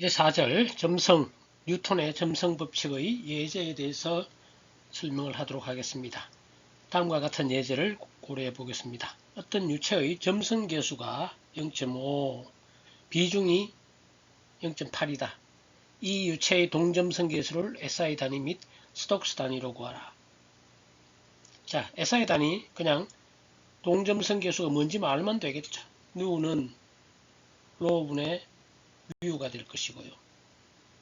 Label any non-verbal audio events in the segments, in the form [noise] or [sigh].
1의 4절 점성 뉴턴의 점성 법칙의 예제에 대해서 설명을 하도록 하겠습니다. 다음과 같은 예제를 고려해 보겠습니다. 어떤 유체의 점성 계수가 0.5 비중이 0.8이다. 이 유체의 동점성 계수를 SI 단위 및 스톡스 단위로 구하라. 자, SI 단위 그냥 동점성 계수가 뭔지만 알면 되겠죠. 누는 로분의 뮤가 될 것이고요.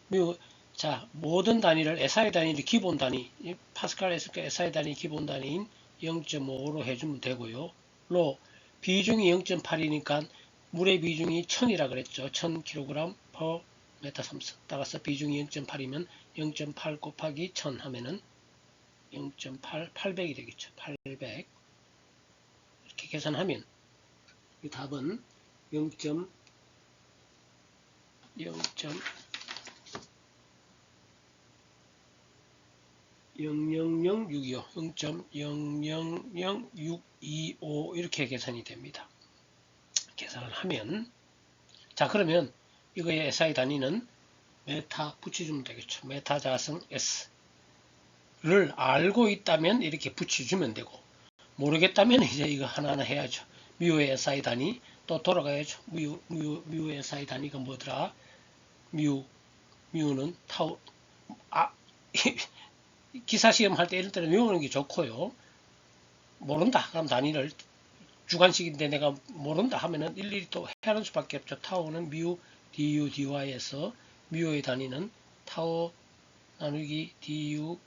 뮤, 자, 모든 단위를 SI 단위를 기본 단위, 이 파스칼 에스카 SI 단위 기본 단위인 0.5로 해주면 되고요. 로, 비중이 0.8이니까 물의 비중이 1000이라 그랬죠. 1000kg per 메타 3 따라서 비중이 0.8이면 0.8 곱하기 1000 하면은 0.8, 800이 되겠죠. 800. 이렇게 계산하면 이 답은 0. 0. 0.00625 0.000625 이렇게 계산이 됩니다. 계산을 하면 자 그러면 이거의 SI 단위는 메타 붙여주면 되겠죠. 메타 자성 S를 알고 있다면 이렇게 붙여주면 되고 모르겠다면 이제 이거 하나하나 해야죠. 뮤의 SI 단위 또 돌아가야죠. 뮤, 뮤, 뮤의 SI 단위가 뭐더라? 뮤, 뮤는 타우, 아, [laughs] 기사 시험 할 때 이럴 때는 외우는 게 좋고요. 모른다. 그럼 단위를 주관식인데 내가 모른다 하면은 일일이 또 해야 하는 수밖에 없죠. 타오는 뮤 du dy에서 뮤의 단위는 타오 나누기 du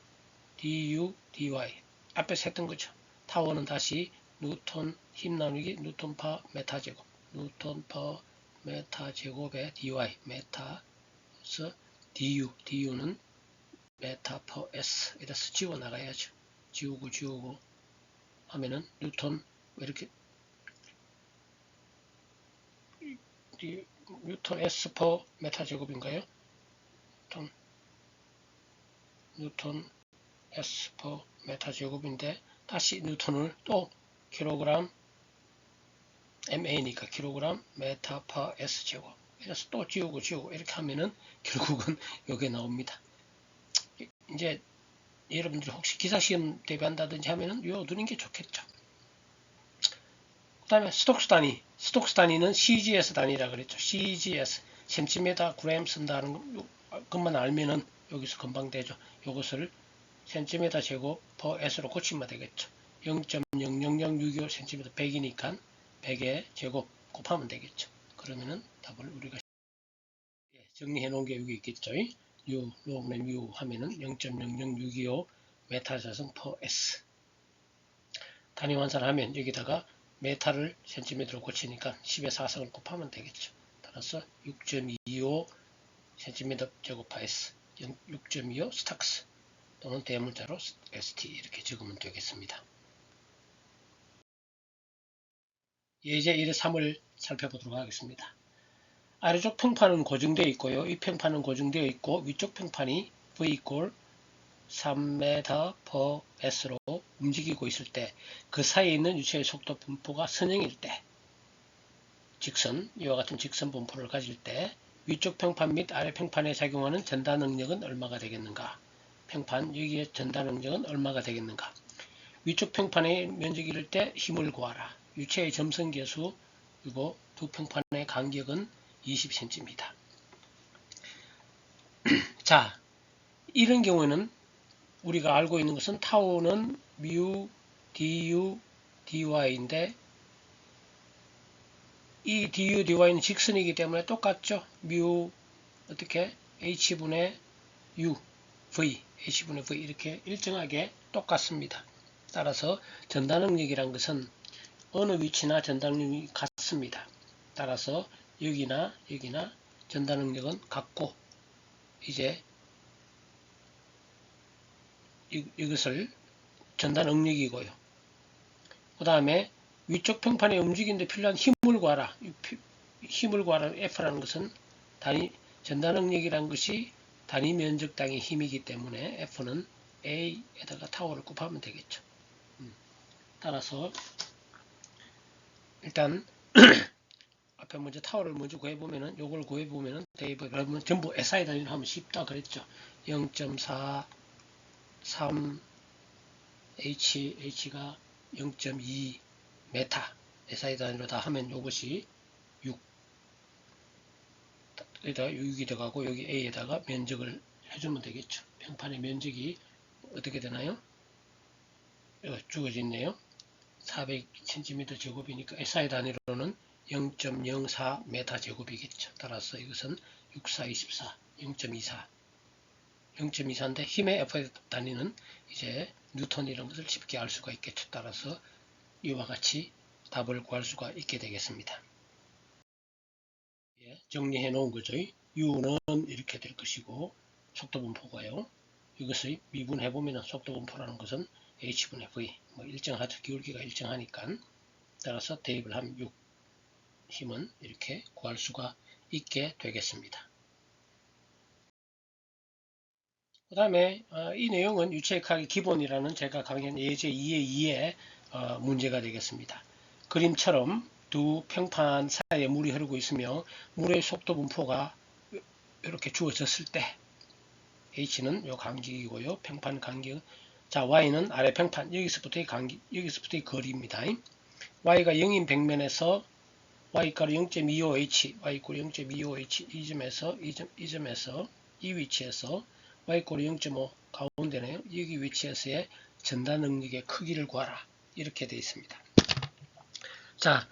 du dy 앞에서 했던 거죠. 타워는 다시 뉴턴 힘 나누기 뉴턴 파 메타 제곱 뉴턴 파 메타 제곱의 dy 메타 에서 du du는 메타 퍼 s 이래서 지워 나가야죠. 지우고 지우고 하면은 뉴턴 왜 이렇게 뉴턴 S 퍼 메타 제곱인가요? 뉴턴, 뉴턴 S 퍼 메타 제곱인데 다시 뉴턴을 또 킬로그램 MA니까 킬로그램 메타 퍼 S 제곱 이래서 또 지우고 지우고 이렇게 하면은 [laughs] 결국은 여기에 나옵니다. 이제 여러분들이 혹시 기사시험 대비한다든지 하면은 외워두는 게 좋겠죠. 그 다음에 스톡스 단위. 스톡스 단위는 CGS 단위라 그랬죠. CGS. cm 그램 쓴다는 것만 알면은 여기서 금방 되죠. 이것을 cm 제곱 per s로 고치면 되겠죠. 0.00065 cm 100이니까 100의 제곱 곱하면 되겠죠. 그러면은 답을 우리가 정리해 놓은 게 여기 있겠죠. U, 로그의 U 하면은 0.00625 메타자성 per s. 단위 환산하면 여기다가 메타를 센티미터로 고치니까 10의 4승을 곱하면 되겠죠. 따라서 6.25 센티미터 제곱파 s 6.25 스탁스 또는 대문자로 st 이렇게 적으면 되겠습니다. 예제 1의 3을 살펴보도록 하겠습니다. 아래쪽 평판은 고정되어 있고요. 이 평판은 고정되어 있고 위쪽 평판이 v 이꼴 3m per s로 움직이고 있을 때 그 사이에 있는 유체의 속도 분포가 선형일 때 직선 이와 같은 직선 분포를 가질 때 위쪽 평판 및 아래 평판에 작용하는 전달 능력은 얼마가 되겠는가 평판 여기에 전달 능력은 얼마가 되겠는가 위쪽 평판의 면적이 이를 때 힘을 구하라 유체의 점성계수 그리고 두 평판의 간격은 20cm입니다. [clears throat] 자, 이런 경우에는 우리가 알고 있는 것은 타우는 mu du dy인데 이 du dy는 직선이기 때문에 똑같죠. mu 어떻게 h분의 u v h분의 v 이렇게 일정하게 똑같습니다. 따라서 전단능력이란 것은 어느 위치나 전단능력이 같습니다. 따라서 여기나 여기나 전달 능력은 같고 이제 이, 이것을 전달 능력이고요. 그 다음에 위쪽 평판에 움직이는데 필요한 힘을 구하라. 힘을 구하라. F라는 것은 단위 능력이라는 것이 단위 면적당의 힘이기 때문에 F는 A에다가 타워를 곱하면 되겠죠. 음. 따라서 일단 [clears throat] 앞에 먼저 타워를 먼저 구해보면은 요걸 구해보면은 데이브 그러면 전부 SI 단위로 하면 쉽다 그랬죠. 0.4 3 H H가 0.2 메타 SI 단위로 다 하면 요것이 6 여기다가 6이 들어가고 여기 A에다가 면적을 해주면 되겠죠. 평판의 면적이 어떻게 되나요? 여기 주어져 있네요. 400cm 제곱이니까 SI 단위로는 0.04 메타 제곱이겠죠. 따라서 이것은 6424, 0.24, 0.24인데 힘의 F 단위는 이제 뉴턴이라는 것을 쉽게 알 수가 있겠죠. 따라서 이와 같이 답을 구할 수가 있게 되겠습니다. 예, 정리해 놓은 거죠. U는 이렇게 될 것이고 속도 분포가요. 이것을 미분해 보면 속도 분포라는 것은 h분의 v 뭐 일정하죠. 기울기가 일정하니까 따라서 대입을 하면 6 힘은 이렇게 구할 수가 있게 되겠습니다. 그 다음에 어, 이 내용은 유체역학의 기본이라는 제가 강의한 예제 2의 2의 어, 문제가 되겠습니다. 그림처럼 두 평판 사이에 물이 흐르고 있으며 물의 속도 분포가 이렇게 주어졌을 때 h는 요 간격이고요. 평판 간격 자, y는 아래 평판, 여기서부터의 간격, 여기서부터의 거리입니다. y가 0인 백면에서 y가로 0.25h, y꼴 0.25h 이 점에서 이, 점, 이 점에서 이 위치에서 y꼴 0.5 가운데네요. 여기 위치에서의 전단 능력의 크기를 구하라. 이렇게 되어 있습니다. 자,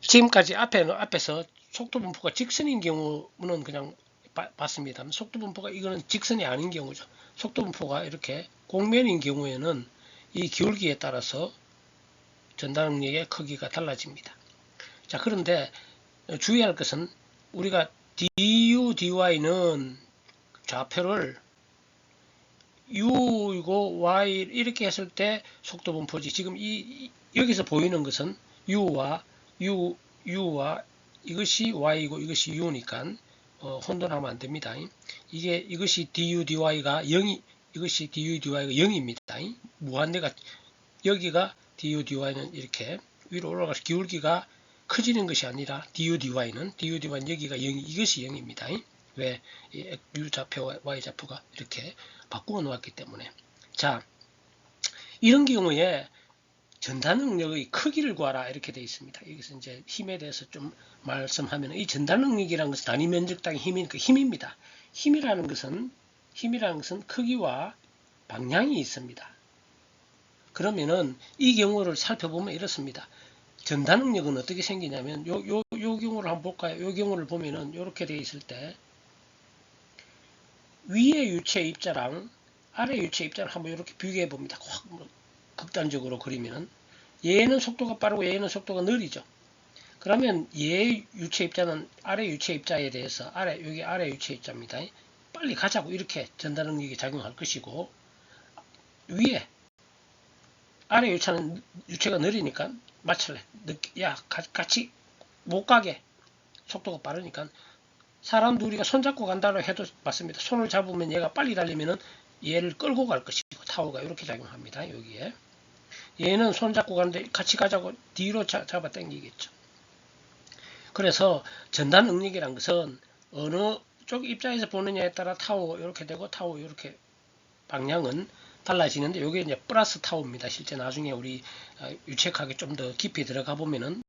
지금까지 앞에, 앞에서 속도 분포가 직선인 경우는 그냥 바, 봤습니다. 속도 분포가 이거는 직선이 아닌 경우죠. 속도 분포가 이렇게 공면인 경우에는 이 기울기에 따라서 전달 능력의 크기가 달라집니다. 자, 그런데 주의할 것은 우리가 du, dy는 좌표를 u이고 y 이렇게 했을 때 속도 분포지. 지금 이 여기서 보이는 것은 u와 u, u와 이것이 y이고 이것이 u니까 어, 혼돈하면 안 됩니다. 이게 이것이 du, dy가 0이 이것이 du, dy가 0입니다. 무한대가 여기가 du, dy는 이렇게 위로 올라가서 기울기가 커지는 것이 아니라 du, dy는 du, dy는 여기가 0, 이것이 0입니다. 왜? u 좌표와 y 좌표가 이렇게 바꾸어 놓았기 때문에 자 이런 경우에 전단 능력의 크기를 구하라 이렇게 되어 있습니다. 여기서 이제 힘에 대해서 좀 말씀하면 이 전단 능력이라는 것은 단위 면적 당의 힘이니까 그 힘입니다. 힘이라는 것은 힘이라는 것은 크기와 방향이 있습니다. 그러면은 이 경우를 살펴보면 이렇습니다. 전단 능력은 어떻게 생기냐면 요, 요, 요 경우를 한번 볼까요? 요 경우를 보면은 이렇게 되어 있을 때 위의 유체 입자랑 아래 유체 입자를 한번 이렇게 비교해 봅니다. 확뭐 극단적으로 그리면은 얘는 속도가 빠르고 얘는 속도가 느리죠. 그러면 얘 유체 입자는 아래 유체 입자에 대해서 아래 여기 아래 유체 입자입니다. 빨리 가자고 이렇게 전달 능력이 작용할 것이고 위에 아래 유체는 유체가 느리니까 맞출래. 야 같이 못 가게 속도가 빠르니까 사람 둘이가 손잡고 간다고 해도 맞습니다. 손을 잡으면 얘가 빨리 달리면은 얘를 끌고 갈 것이고 타워가 이렇게 작용합니다. 여기에 얘는 손잡고 가는데 같이 가자고 뒤로 잡아 당기겠죠. 그래서 전단 능력이란 것은 어느 쪽 입장에서 보느냐에 따라 타워 이렇게 되고 타워 이렇게 방향은 달라지는데 이게 이제 플러스 타워입니다. 실제 나중에 우리 어, 유책하게 좀 더 깊이 들어가 보면은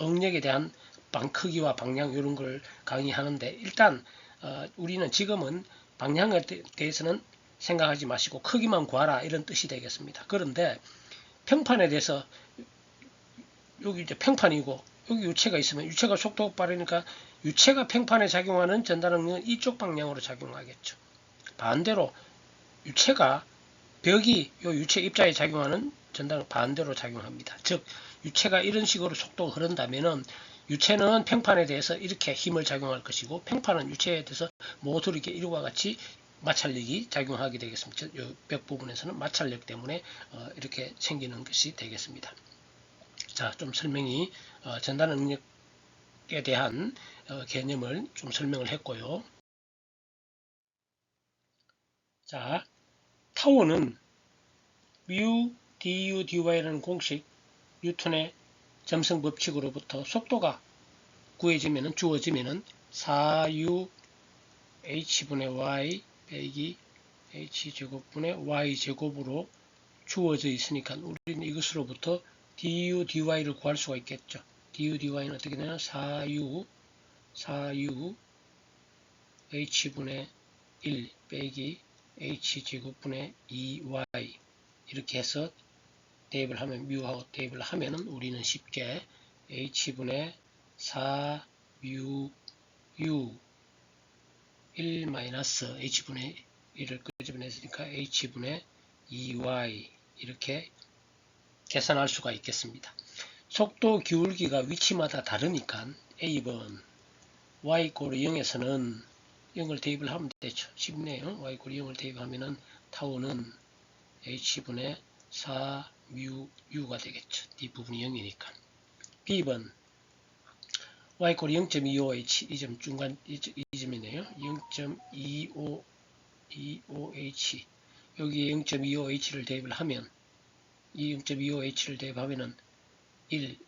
응력에 대한 방 크기와 방향 이런 걸 강의하는데 일단 어, 우리는 지금은 방향에 대해서는 생각하지 마시고 크기만 구하라 이런 뜻이 되겠습니다. 그런데 평판에 대해서 여기 이제 평판이고 여기 유체가 있으면 유체가 속도가 빠르니까 유체가 평판에 작용하는 전달능력은 이쪽 방향으로 작용하겠죠. 반대로 유체가 벽이 요 유체 입자에 작용하는 전달 반대로 작용합니다. 즉 유체가 이런 식으로 속도가 흐른다면은 유체는 평판에 대해서 이렇게 힘을 작용할 것이고 평판은 유체에 대해서 모두 이렇게 이와 같이 마찰력이 작용하게 되겠습니다. 벽 부분에서는 마찰력 때문에 어, 이렇게 생기는 것이 되겠습니다. 자, 좀 설명이 어, 전단 능력에 대한 어, 개념을 좀 설명을 했고요. 자, 타워는 mu du dy라는 공식 뉴턴의 점성 법칙으로부터 속도가 구해지면은 주어지면은 4u h분의 y 빼기 h제곱분의 y제곱으로 주어져 있으니까 우리는 이것으로부터 du dy를 구할 수가 있겠죠. du dy는 어떻게 되냐 4u 4u h분의 1 빼기 h제곱분의 2y 이렇게 해서 대입을 하면 뮤하고 대입을 하면은 우리는 쉽게 h분의 4u u 1 마이너스 h분의 1을 끄집어냈으니까 h분의 2y 이렇게 계산할 수가 있겠습니다. 속도 기울기가 위치마다 다르니까 A번 y 꼴 0에서는 0을 대입을 하면 되죠. 쉽네요. y 꼴 0을 대입하면은 타우는 h분의 4mu u가 되겠죠. 이 부분이 0이니까. B번 y 꼴 0.25h 이 점 중간 이, 이 점이네요. 0.25 25h 여기에 0.25h를 대입을 하면 이 0.25h를 대입하면은 1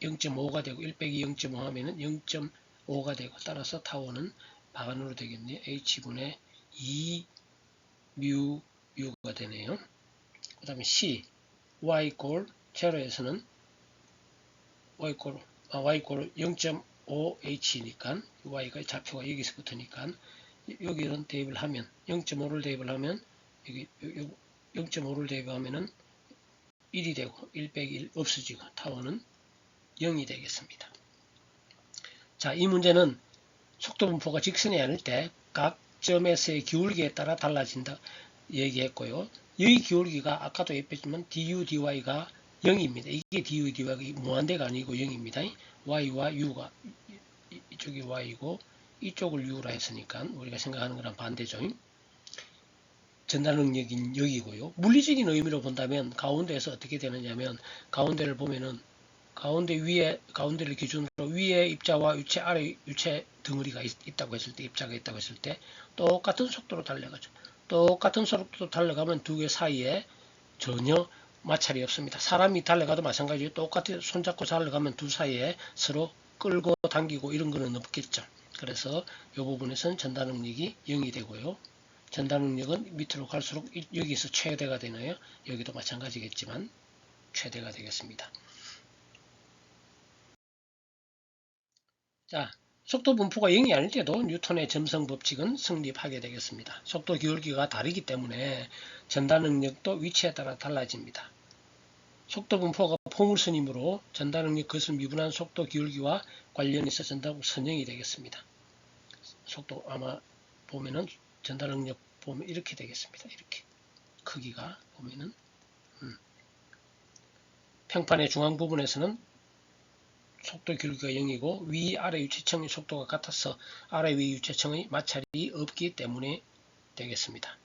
0.5가 되고 1 빼기 0.5 하면은 0.5가 되고 따라서 타워는 반으로 되겠네요. h분의 2 mu u가 되네요. 그 다음에 c y 꼴 제로에서는 y 꼴 아, y 꼴 0.5h니까 y가 좌표가 여기서 붙으니까 여기는 대입을 하면 0.5를 대입을 하면 여기 0.5를 대입하면은 1이 되고 1 빼기 1 없어지고 타워는 0이 되겠습니다. 자, 이 문제는 속도 분포가 직선이 아닐 때 각 점에서의 기울기에 따라 달라진다 얘기했고요. 여기 기울기가 아까도 얘기했지만 du dy가 0입니다. 이게 du dy가 무한대가 아니고 0입니다. y와 u가 이쪽이 y고 이쪽을 u라 했으니까 우리가 생각하는 거랑 반대죠. 전달 능력인 여기고요. 물리적인 의미로 본다면 가운데에서 어떻게 되느냐면 가운데를 보면은 가운데 위에 가운데를 기준으로 위에 입자와 유체 아래 유체 덩어리가 있, 다고 했을 때 입자가 있다고 했을 때 똑같은 속도로 달려가죠. 똑같은 속도로 달려가면 두 개 사이에 전혀 마찰이 없습니다. 사람이 달려가도 마찬가지로 똑같이 손잡고 달려가면 두 사이에 서로 끌고 당기고 이런 거는 없겠죠. 그래서 이 부분에서는 전달 능력이 0이 되고요. 전달 능력은 밑으로 갈수록 여기서 최대가 되나요? 여기도 마찬가지겠지만 최대가 되겠습니다. 자, 속도 분포가 0이 아닐 때도 뉴턴의 점성 법칙은 성립하게 되겠습니다. 속도 기울기가 다르기 때문에 전달 능력도 위치에 따라 달라집니다. 속도 분포가 포물선이므로 전달 능력 그것은 미분한 속도 기울기와 관련이 있어 전달 선형이 되겠습니다. 속도 아마 보면은 전달 능력 보면 이렇게 되겠습니다. 이렇게 크기가 보면은 음. 평판의 중앙 부분에서는 속도 기울기가 0이고 위 아래 유체청의 속도가 같아서 아래 위 유체청의 마찰이 없기 때문에 되겠습니다.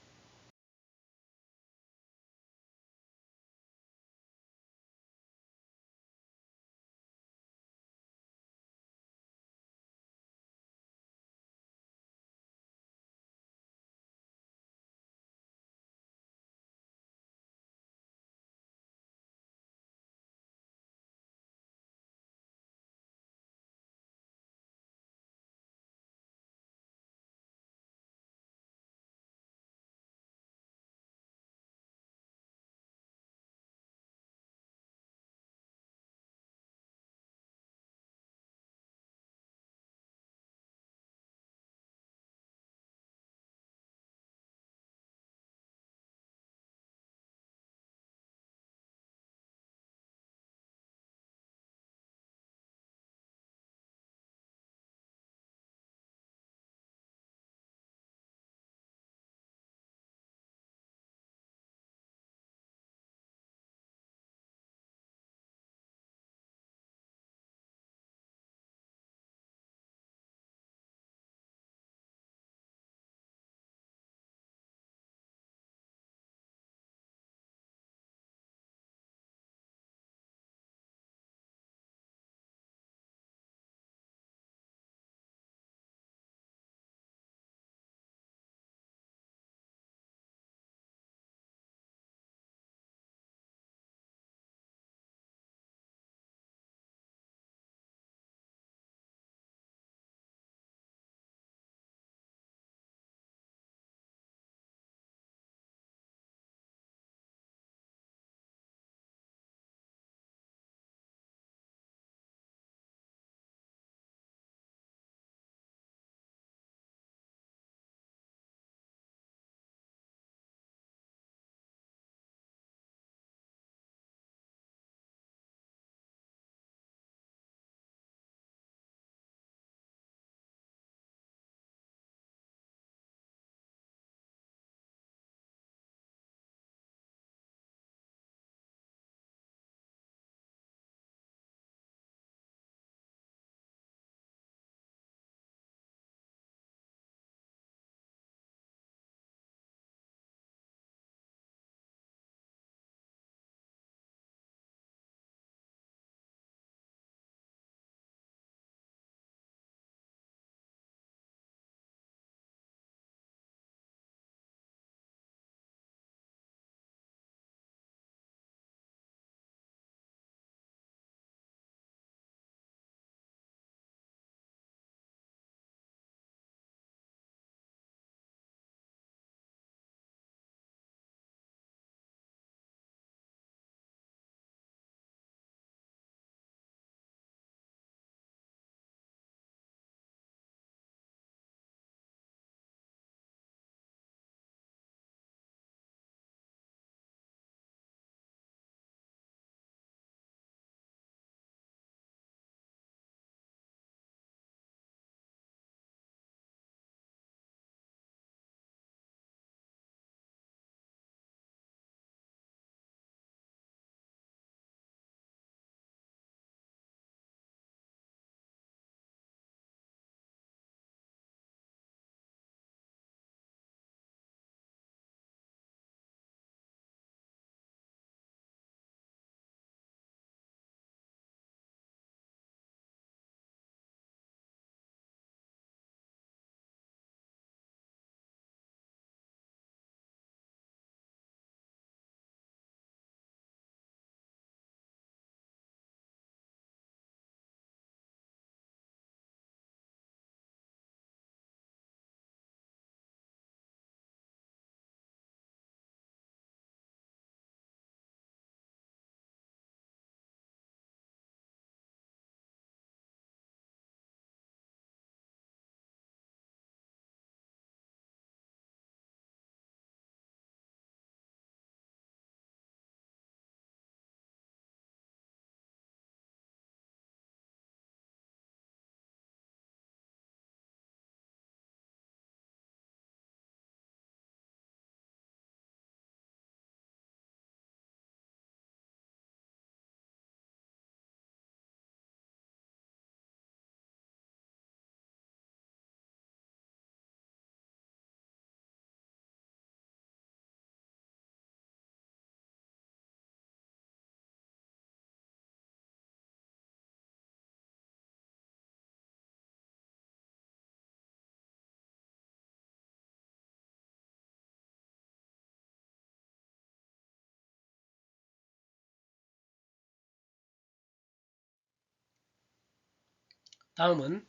다음은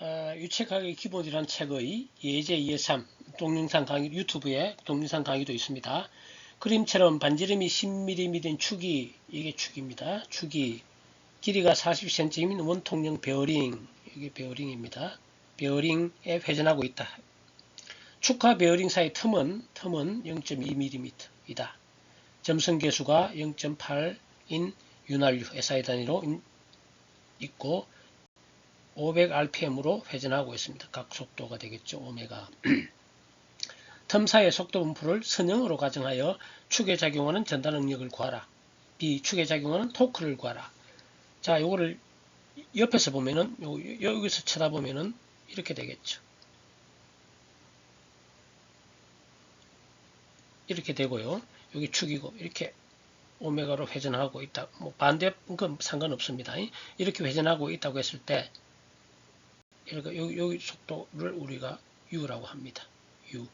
어, 유책학의 기본이란 책의 예제 2-3 동영상 강의 유튜브에 동영상 강의도 있습니다. 그림처럼 반지름이 10mm 된 축이 이게 축입니다. 축이 길이가 40cm인 원통형 베어링 이게 베어링입니다. 베어링에 회전하고 있다. 축과 베어링 사이 틈은 틈은 0.2mm이다. 점성 계수가 0.8인 윤활유 SI 단위로 있고 500rpm으로 회전하고 있습니다. 각 속도가 되겠죠. 오메가. [clears throat] 틈 사이의 속도 분포를 선형으로 가정하여 축에 작용하는 전달 능력을 구하라. B. 축에 작용하는 토크를 구하라. 자, 요거를 옆에서 보면은 요, 여기서 쳐다보면은 이렇게 되겠죠. 이렇게 되고요. 여기 축이고 이렇게 오메가로 회전하고 있다. 뭐 반대 건 상관없습니다. 이렇게 회전하고 있다고 했을 때 이렇게 여기, 여기 속도를 우리가 u라고 합니다. u.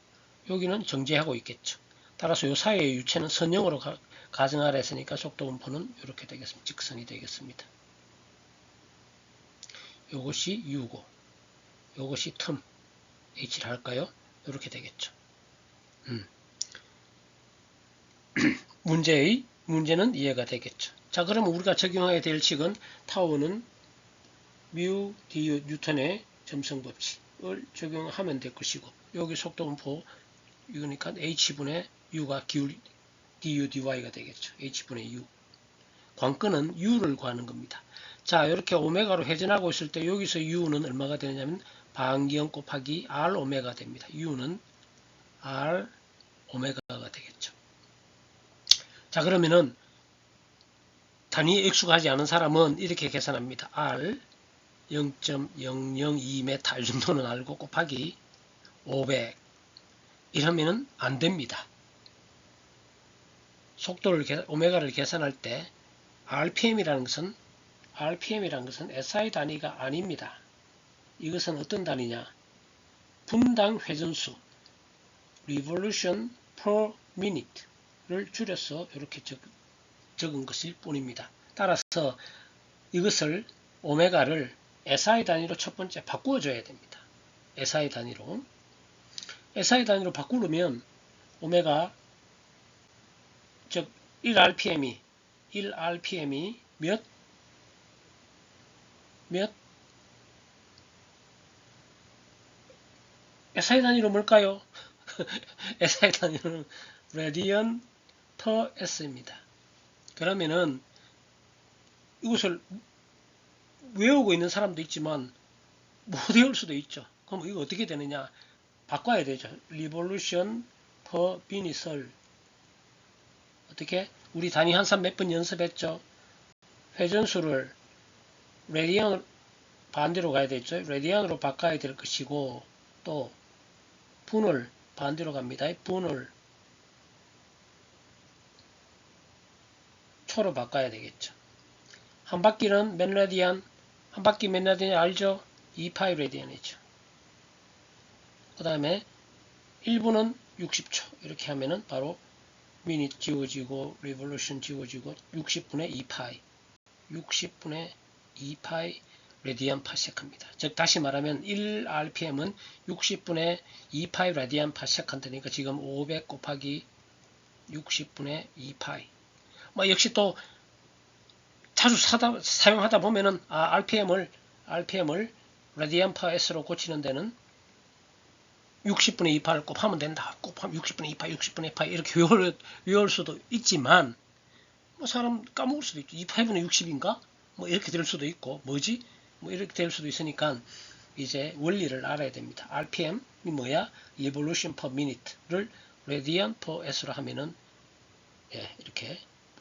여기는 정지하고 있겠죠. 따라서 이 사이의 유체는 선형으로 가, 가정하라 했으니까 속도 분포는 이렇게 되겠습니다. 직선이 되겠습니다. 요것이 u고 요것이 틈 h를 할까요? 이렇게 되겠죠. 음. [clears throat] 문제의 문제는 이해가 되겠죠. 자, 그러면 우리가 적용하게 될 식은 타워는 뮤디 뉴턴의 점성 법칙을 적용하면 될 것이고 여기 속도 분포 이거니까 h분의 u가 기울 du dy가 되겠죠. h분의 u. 관건은 u를 구하는 겁니다. 자, 이렇게 오메가로 회전하고 있을 때 여기서 u는 얼마가 되냐면 반기형 곱하기 r 오메가 됩니다. u는 r 오메가가 되겠죠. 자, 그러면은 단위 액수가 하지 않은 사람은 이렇게 계산합니다. r 0.002m 이 정도는 알고 곱하기 500 이러면은 안 됩니다. 속도를 오메가를 계산할 때 RPM이라는 것은 RPM이라는 것은 SI 단위가 아닙니다. 이것은 어떤 단위냐? 분당 회전수 revolution per minute를 줄여서 이렇게 적, 적은 것일 뿐입니다. 따라서 이것을 오메가를 SI 단위로 첫 번째 바꾸어 줘야 됩니다. SI 단위로 SI 단위로 바꾸려면 오메가 즉 1rpm이 1rpm이 몇? 몇? SI 단위로 뭘까요? [laughs] SI 단위로는 radian per s입니다. 그러면은 이것을 외우고 있는 사람도 있지만 못 외울 수도 있죠. 그럼 이거 어떻게 되느냐? 바꿔야 되죠. revolution per minute을 어떻게? 우리 단위 한산 몇 번 연습했죠? 회전수를 레디안 반대로 가야 되죠. 레디안으로 바꿔야 될 것이고 또 분을 반대로 갑니다. 분을 초로 바꿔야 되겠죠. 한 바퀴는 몇 레디안? 한 바퀴 몇 레디안 알죠? 2파이 레디안이죠. 그 다음에 1분은 60초 이렇게 하면은 바로 미닛 지워지고 리볼루션 지워지고 60분의 2파이 60분의 2파이 레디안 파세컨입니다. 즉 다시 말하면 1rpm은 60분의 2파이 레디안 파세컨드니까 지금 500 곱하기 60분의 2파이 뭐 역시 또 자주 사다, 사용하다 보면은 아, rpm을 rpm을 레디안 파스로 고치는 데는 60분의 2파를 곱하면 된다. 곱하면 60분의 2파, 60분의 2파 이렇게 외울, 외울 수도 있지만 뭐 사람 까먹을 수도 있죠. 2파이분의 60인가? 뭐 이렇게 될 수도 있고 뭐지? 뭐 이렇게 될 수도 있으니까 이제 원리를 알아야 됩니다. RPM이 뭐야? Revolution per Minute를 Radian per S로 하면은 예, 이렇게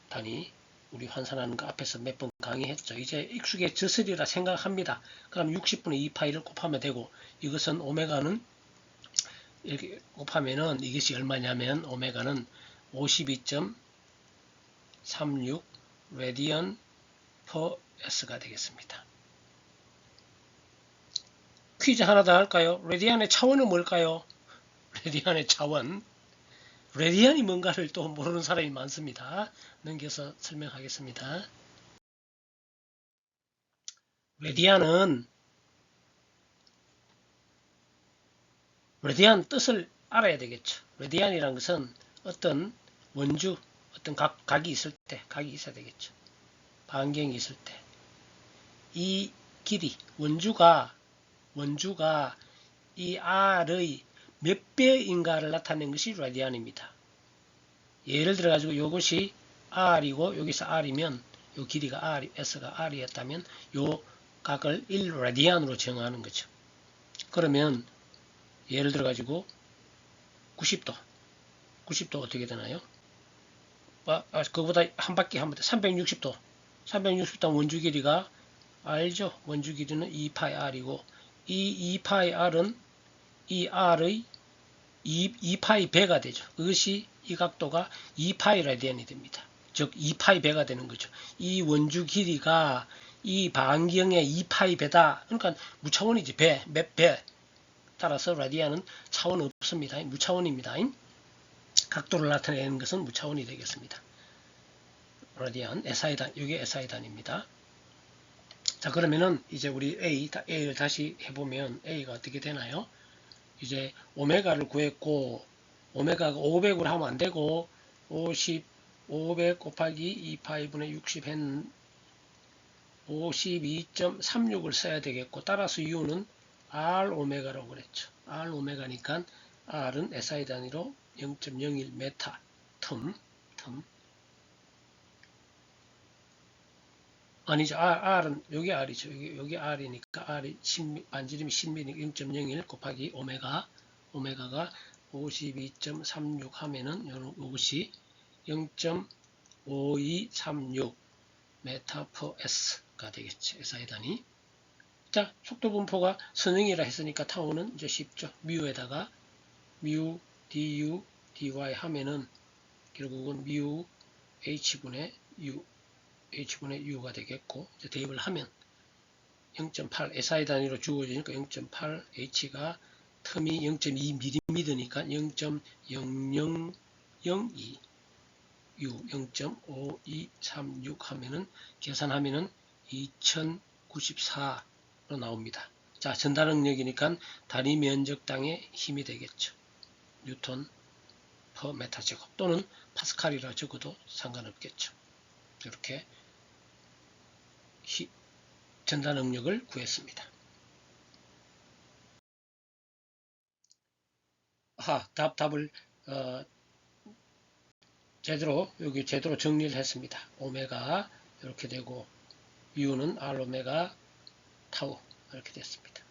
단위 우리 환산하는 거 앞에서 몇 번 강의했죠. 이제 익숙해졌으리라 생각합니다. 그럼 60분의 2파이를 곱하면 되고 이것은 오메가는 이렇게 곱하면은 이것이 얼마냐면 오메가는 52.36 레디언 퍼 S가 되겠습니다. 퀴즈 하나 더 할까요? 레디안의 차원은 뭘까요? 레디안의 차원. 레디안이 뭔가를 또 모르는 사람이 많습니다. 넘겨서 설명하겠습니다. 레디안은 레디안 뜻을 알아야 되겠죠. 레디안이란 것은 어떤 원주, 어떤 각, 각이 있을 때, 각이 있어야 되겠죠. 반경이 있을 때. 이 길이, 원주가, 원주가 이 R의 몇 배인가를 나타낸 것이 라디안입니다. 예를 들어 가지고 이것이 R이고 여기서 R이면 요 길이가 R, S가 R이었다면 요 각을 1라디안으로 정하는 거죠. 그러면 예를 들어 가지고 90도 90도 어떻게 되나요? 아, 아, 그보다 한 바퀴 한 바퀴 360도 360도 원주 길이가 알죠? 원주 길이는 2파이 r이고 이 2파이 r은 이 r의 2, 2파이 배가 되죠. 그것이 이 각도가 2파이 라디안이 됩니다. 즉 2파이 배가 되는 거죠. 이 원주 길이가 이 반경의 2파이 배다. 그러니까 무차원이지 배, 몇 배. 따라서 라디안은 차원 없습니다. 무차원입니다. 각도를 나타내는 것은 무차원이 되겠습니다. 라디안, SI단, 이게 SI단입니다. 자, 그러면은 이제 우리 A, A를 다시 해보면 A가 어떻게 되나요? 이제 오메가를 구했고, 오메가가 500으로 하면 안 되고, 50, 500 곱하기 2파이분의 60 했는 52.36을 써야 되겠고, 따라서 U는 R 오메가라고 그랬죠. R 오메가니까 R은 SI 단위로 0.01 메타 텀, 텀. 아니죠. R, R은 여기 R이죠. 여기, 여기 R이니까 R이 10, 반지름이 10mm 0.01 곱하기 오메가 오메가가 52.36 하면은 요것이 0.5236 메타 퍼 S가 되겠죠. SI 단위. 자, 속도 분포가 선형이라 했으니까 타우는 이제 쉽죠. 뮤에다가 뮤 du dy 하면은 결국은 뮤 h분의 u h분의 u가 되겠고 대입을 하면 0.8 SI 단위로 주어지니까 0.8 h가 텀이 0.2mm니까 0.0002 u 0.5236 하면은 계산하면은 2094 나옵니다. 자, 전달 능력이니까 단위 면적당의 힘이 되겠죠. 뉴턴 퍼 메타 제곱 또는 파스칼이라 적어도 상관없겠죠. 이렇게 히, 전달 능력을 구했습니다. 아, 답, 답을 어, 제대로 여기 제대로 정리를 했습니다. 오메가 이렇게 되고 U는 R 오메가 타우 이렇게 됐습니다.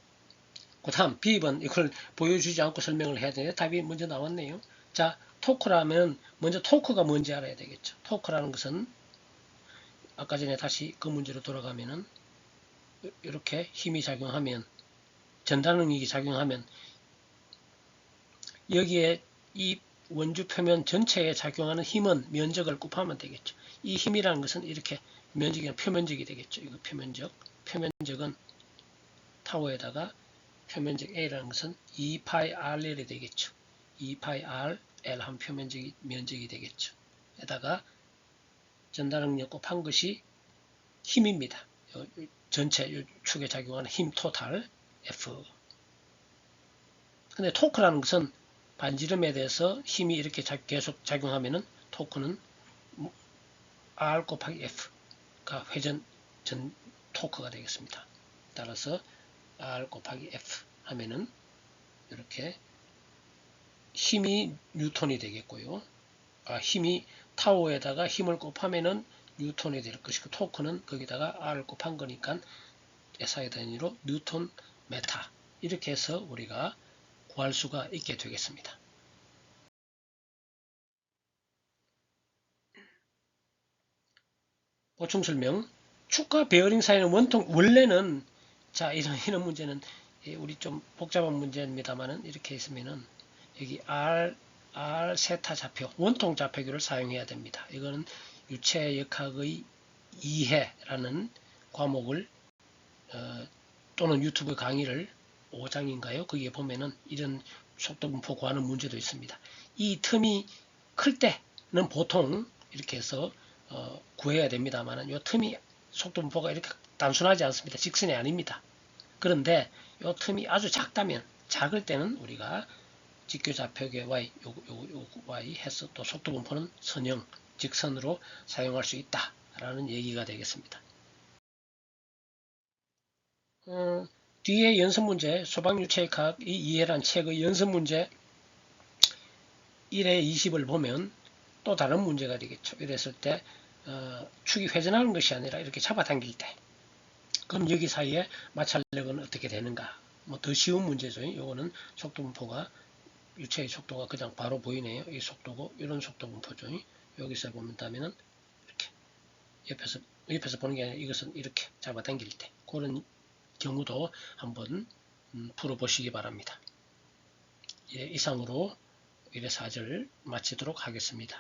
그 다음 B번 이걸 보여주지 않고 설명을 해야 되는데 답이 먼저 나왔네요. 자 토크라면 먼저 토크가 뭔지 알아야 되겠죠. 토크라는 것은 아까 전에 다시 그 문제로 돌아가면은 이렇게 힘이 작용하면 전달 능력이 작용하면 여기에 이 원주 표면 전체에 작용하는 힘은 면적을 곱하면 되겠죠. 이 힘이라는 것은 이렇게 면적이 표면적이 되겠죠. 이거 표면적. 표면적은 타워에다가 표면적 A라는 것은 2파이 RL이 되겠죠. 2파이 R, L 한 표면적이 면적이 되겠죠. 에다가 전달능력 곱한 것이 힘입니다. 전체 축에 작용하는 힘 토탈 F. 근데 토크라는 것은 반지름에 대해서 힘이 이렇게 계속 작용하면은 토크는 R 곱하기 F가 회전 전 토크가 되겠습니다. 따라서 R 곱하기 F 하면은 이렇게 힘이 뉴턴이 되겠고요. 아, 힘이 타워에다가 힘을 곱하면은 뉴턴이 될 것이고 토크는 거기다가 R을 곱한 거니까 SI 단위로 뉴턴 메타 이렇게 해서 우리가 구할 수가 있게 되겠습니다. 보충 설명 축과 베어링 사이는 원통 원래는 자 이런 [laughs] 이런 문제는 우리 좀 복잡한 문제입니다만은 이렇게 있으면은 여기 R R 세타 좌표 원통 좌표기를 사용해야 됩니다. 이거는 유체 역학의 이해라는 과목을 어, 또는 유튜브 강의를 5장인가요? 거기에 보면은 이런 속도 분포 구하는 문제도 있습니다. 이 틈이 클 때는 보통 이렇게 해서 어, 구해야 됩니다만 이 틈이 속도 분포가 이렇게 단순하지 않습니다. 직선이 아닙니다. 그런데 이 틈이 아주 작다면 작을 때는 우리가 직교 좌표계 y 요, 요, 요 y 해서 또 속도 분포는 선형 직선으로 사용할 수 있다라는 얘기가 되겠습니다. 어, 뒤에 연습 문제 소방유체의 과학 이 이해란 책의 연습 문제 1에 20을 보면 또 다른 문제가 되겠죠. 이랬을 때 어, 축이 회전하는 것이 아니라 이렇게 잡아당길 때 그럼 여기 사이에 마찰력은 어떻게 되는가 뭐 더 쉬운 문제죠. 이거는 속도 분포가 유체의 속도가 그냥 바로 보이네요. 이 속도고 이런 속도 분포죠. 여기서 보면다면은 이렇게 옆에서 옆에서 보는 게 아니라 이것은 이렇게 잡아당길 때 그런 경우도 한번 음, 풀어보시기 바랍니다. 예, 이상으로 1의 4절 마치도록 하겠습니다.